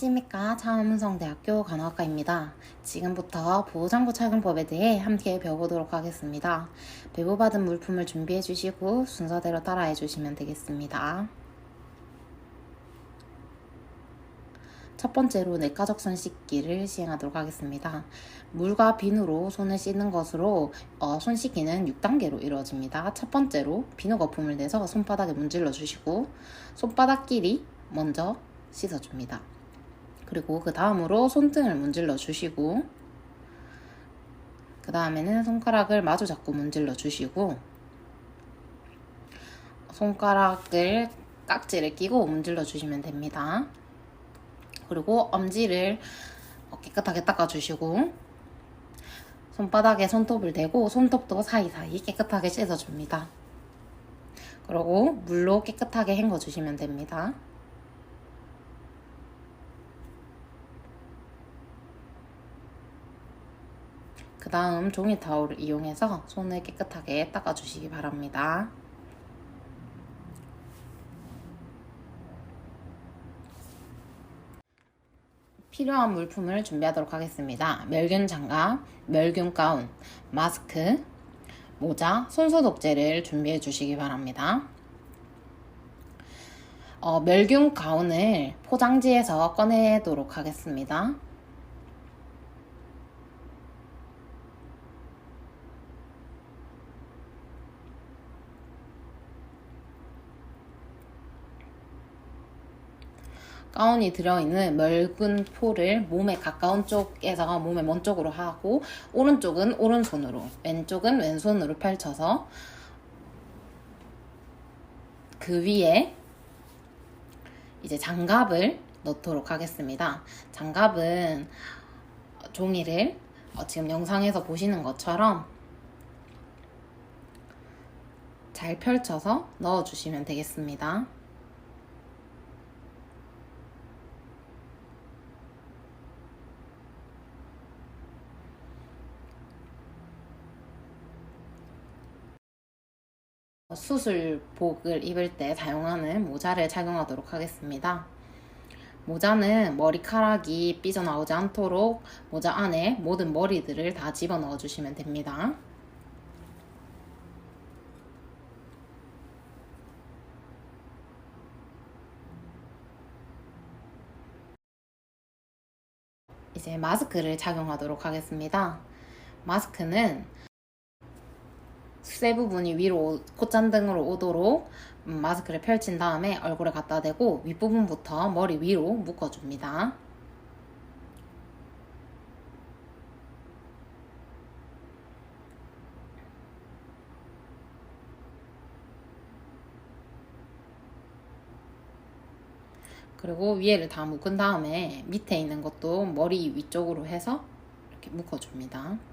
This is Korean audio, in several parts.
안녕하십니까 차음성대학교 간호학과입니다. 지금부터 보호장구 착용법에 대해 함께 배워보도록 하겠습니다. 배부받은 물품을 준비해 주시고 순서대로 따라해 주시면 되겠습니다. 첫 번째로 내과적 손 씻기를 시행하도록 하겠습니다. 물과 비누로 손을 씻는 것으로 어, 손 씻기는 6단계로 이루어집니다. 첫 번째로 비누 거품을 내서 손바닥에 문질러 주시고 손바닥끼리 먼저 씻어줍니다. 그리고 그 다음으로 손등을 문질러 주시고 그 다음에는 손가락을 마주 잡고 문질러 주시고 손가락을 깍지를 끼고 문질러 주시면 됩니다. 그리고 엄지를 깨끗하게 닦아주시고 손바닥에 손톱을 대고 손톱도 사이사이 깨끗하게 씻어줍니다. 그리고 물로 깨끗하게 헹궈주시면 됩니다. 그 다음 종이 타올을 이용해서 손을 깨끗하게 닦아주시기 바랍니다. 필요한 물품을 준비하도록 하겠습니다. 멸균 장갑, 멸균 가운, 마스크, 모자, 손소독제를 준비해 주시기 바랍니다. 어, 멸균 가운을 포장지에서 꺼내도록 하겠습니다. 가운이 들어있는 멸균 포를 몸에 가까운 쪽에서 몸의 먼 쪽으로 하고 오른쪽은 오른손으로 왼쪽은 왼손으로 펼쳐서 그 위에 이제 장갑을 넣도록 하겠습니다. 장갑은 종이를 어, 지금 영상에서 보시는 것처럼 잘 펼쳐서 넣어주시면 되겠습니다. 수술복을 입을 때 사용하는 모자를 착용하도록 하겠습니다. 모자는 머리카락이 삐져나오지 않도록 모자 안에 모든 머리들을 다 집어넣어 주시면 됩니다. 이제 마스크를 착용하도록 하겠습니다. 마스크는 쇠 부분이 위로 콧잔등으로 오도록 음, 마스크를 펼친 다음에 얼굴에 갖다 대고 윗부분부터 머리 위로 묶어줍니다. 그리고 위에를 다 묶은 다음에 밑에 있는 것도 머리 위쪽으로 해서 이렇게 묶어줍니다.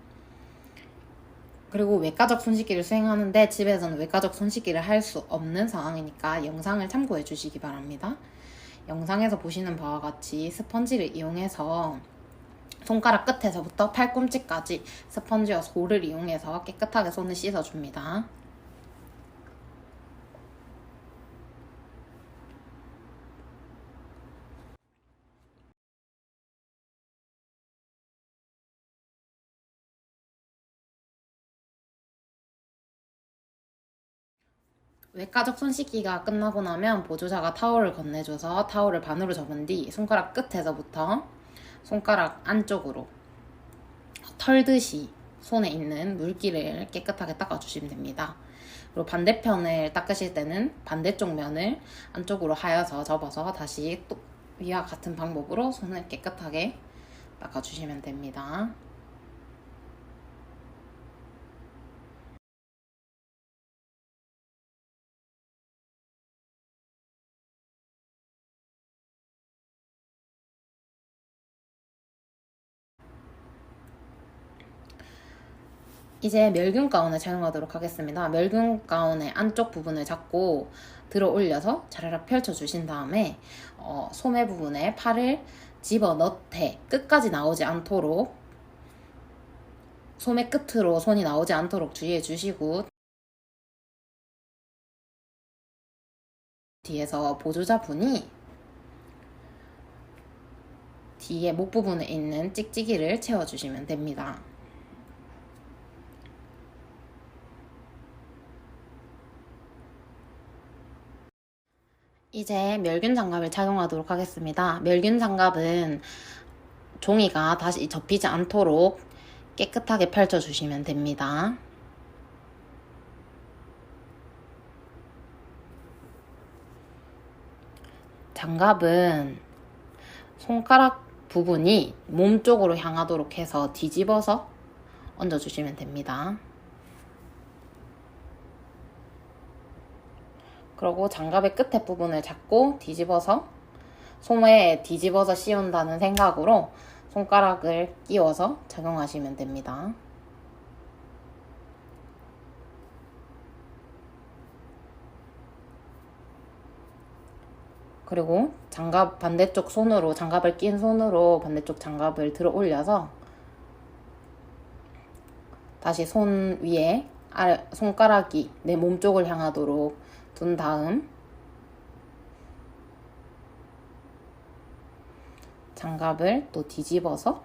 그리고 외과적 손씻기를 수행하는데 집에서는 외과적 손씻기를 할 수 없는 상황이니까 영상을 참고해 주시기 바랍니다. 영상에서 보시는 바와 같이 스펀지를 이용해서 손가락 끝에서부터 팔꿈치까지 스펀지와 솔을 이용해서 깨끗하게 손을 씻어줍니다. 외과적 손 씻기가 끝나고 나면 보조자가 타월을 건네줘서 타월을 반으로 접은 뒤 손가락 끝에서부터 손가락 안쪽으로 털듯이 손에 있는 물기를 깨끗하게 닦아주시면 됩니다. 그리고 반대편을 닦으실 때는 반대쪽 면을 안쪽으로 하여서 접어서 다시 또 위와 같은 방법으로 손을 깨끗하게 닦아주시면 됩니다. 이제 멸균 가운을 착용하도록 하겠습니다. 멸균 가운의 안쪽 부분을 잡고 들어 올려서 자르락 펼쳐 주신 다음에 어, 소매 부분에 팔을 집어 넣되 끝까지 나오지 않도록 소매 끝으로 손이 나오지 않도록 주의해 주시고 뒤에서 보조자분이 뒤에 목 부분에 있는 찍찍이를 채워주시면 됩니다. 이제 멸균 장갑을 착용하도록 하겠습니다. 멸균 장갑은 종이가 다시 접히지 않도록 깨끗하게 펼쳐주시면 됩니다. 장갑은 손가락 부분이 몸 쪽으로 향하도록 해서 뒤집어서 얹어주시면 됩니다. 그리고 장갑의 끝에 부분을 잡고 뒤집어서 소매에 뒤집어서 씌운다는 생각으로 손가락을 끼워서 착용하시면 됩니다. 그리고 장갑 반대쪽 손으로 장갑을 낀 손으로 반대쪽 장갑을 들어 올려서 다시 손 위에 손가락이 내 몸 쪽을 향하도록 둔 다음 장갑을 또 뒤집어서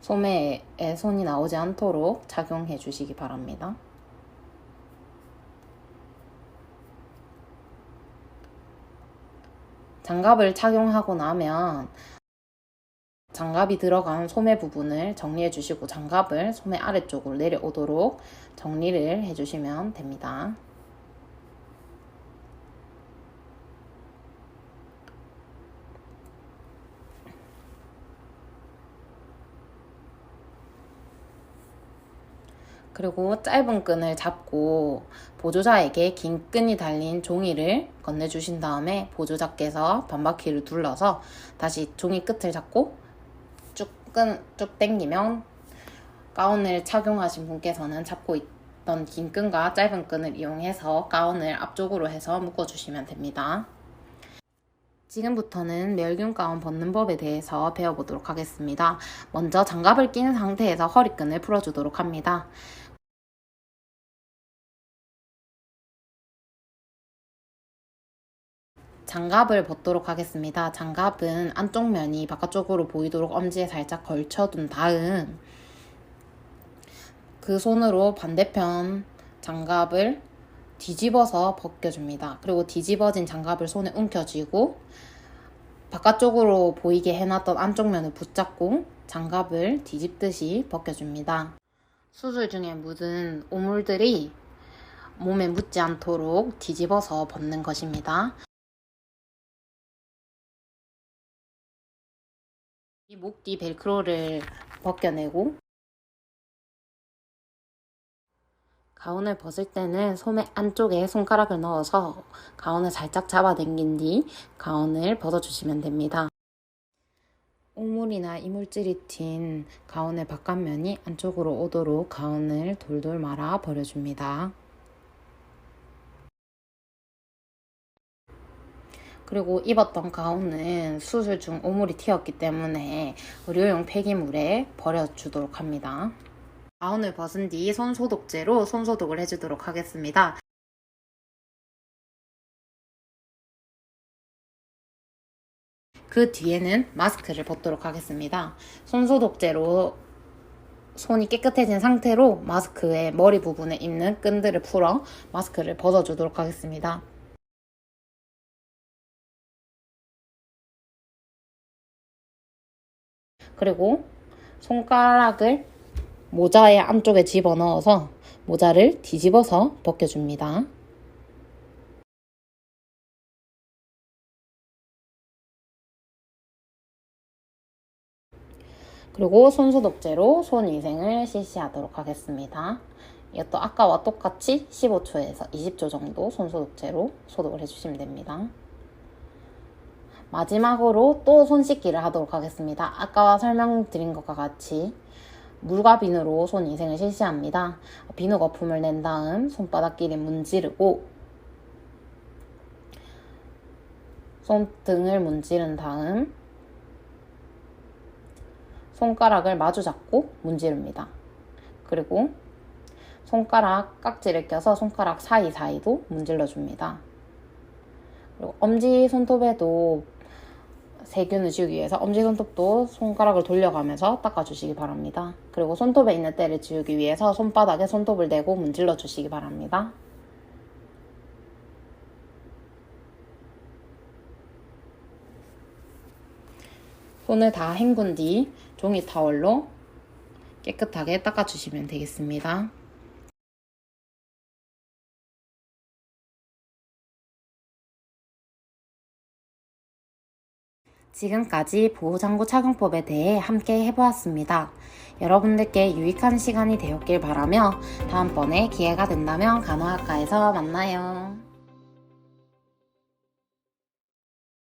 소매에 손이 나오지 않도록 착용해 주시기 바랍니다. 장갑을 착용하고 나면 장갑이 들어간 소매 부분을 정리해 주시고 장갑을 소매 아래쪽으로 내려오도록 정리를 해 주시면 됩니다. 그리고 짧은 끈을 잡고 보조자에게 긴 끈이 달린 종이를 건네주신 다음에 보조자께서 반바퀴를 둘러서 다시 종이 끝을 잡고 쭉 끈, 쭉 당기면 가운을 착용하신 분께서는 잡고 있던 긴 끈과 짧은 끈을 이용해서 가운을 앞쪽으로 해서 묶어주시면 됩니다. 지금부터는 멸균 가운 벗는 법에 대해서 배워보도록 하겠습니다. 먼저 장갑을 낀 상태에서 허리끈을 풀어주도록 합니다. 장갑을 벗도록 하겠습니다. 장갑은 안쪽 면이 바깥쪽으로 보이도록 엄지에 살짝 걸쳐둔 다음 그 손으로 반대편 장갑을 뒤집어서 벗겨줍니다. 그리고 뒤집어진 장갑을 손에 움켜쥐고 바깥쪽으로 보이게 해놨던 안쪽 면을 붙잡고 장갑을 뒤집듯이 벗겨줍니다. 수술 중에 묻은 오물들이 몸에 묻지 않도록 뒤집어서 벗는 것입니다. 이 목 뒤 벨크로를 벗겨내고 가운을 벗을 때는 소매 안쪽에 손가락을 넣어서 가운을 살짝 잡아당긴 뒤 가운을 벗어주시면 됩니다. 오물이나 이물질이 튄 가운의 바깥면이 안쪽으로 오도록 가운을 돌돌 말아 버려줍니다. 그리고 입었던 가운은 수술 중 오물이 튀었기 때문에 의료용 폐기물에 버려주도록 합니다. 가운을 벗은 뒤 손소독제로 손소독을 해주도록 하겠습니다. 그 뒤에는 마스크를 벗도록 하겠습니다. 손소독제로 손이 깨끗해진 상태로 마스크의 머리 부분에 있는 끈들을 풀어 마스크를 벗어주도록 하겠습니다. 그리고 손가락을 모자의 안쪽에 집어넣어서 모자를 뒤집어서 벗겨줍니다. 그리고 손소독제로 손 위생을 실시하도록 하겠습니다. 이것도 아까와 똑같이 15초에서 20초 정도 손소독제로 소독을 해주시면 됩니다. 마지막으로 또 손 씻기를 하도록 하겠습니다. 아까와 설명드린 것과 같이 물과 비누로 손 위생을 실시합니다. 비누 거품을 낸 다음 손바닥끼리 문지르고 손등을 문지른 다음 손가락을 마주 잡고 문지릅니다. 그리고 손가락 깍지를 껴서 손가락 사이사이도 문질러 줍니다. 그리고 엄지 손톱에도 세균을 지우기 위해서 엄지손톱도 손가락을 돌려가면서 닦아주시기 바랍니다. 그리고 손톱에 있는 때를 지우기 위해서 손바닥에 손톱을 대고 문질러 주시기 바랍니다. 손을 다 헹군 뒤 종이 타월로 깨끗하게 닦아주시면 되겠습니다. 지금까지 보호장구 착용법에 대해 함께 해보았습니다. 여러분들께 유익한 시간이 되었길 바라며 다음번에 기회가 된다면 간호학과에서 만나요.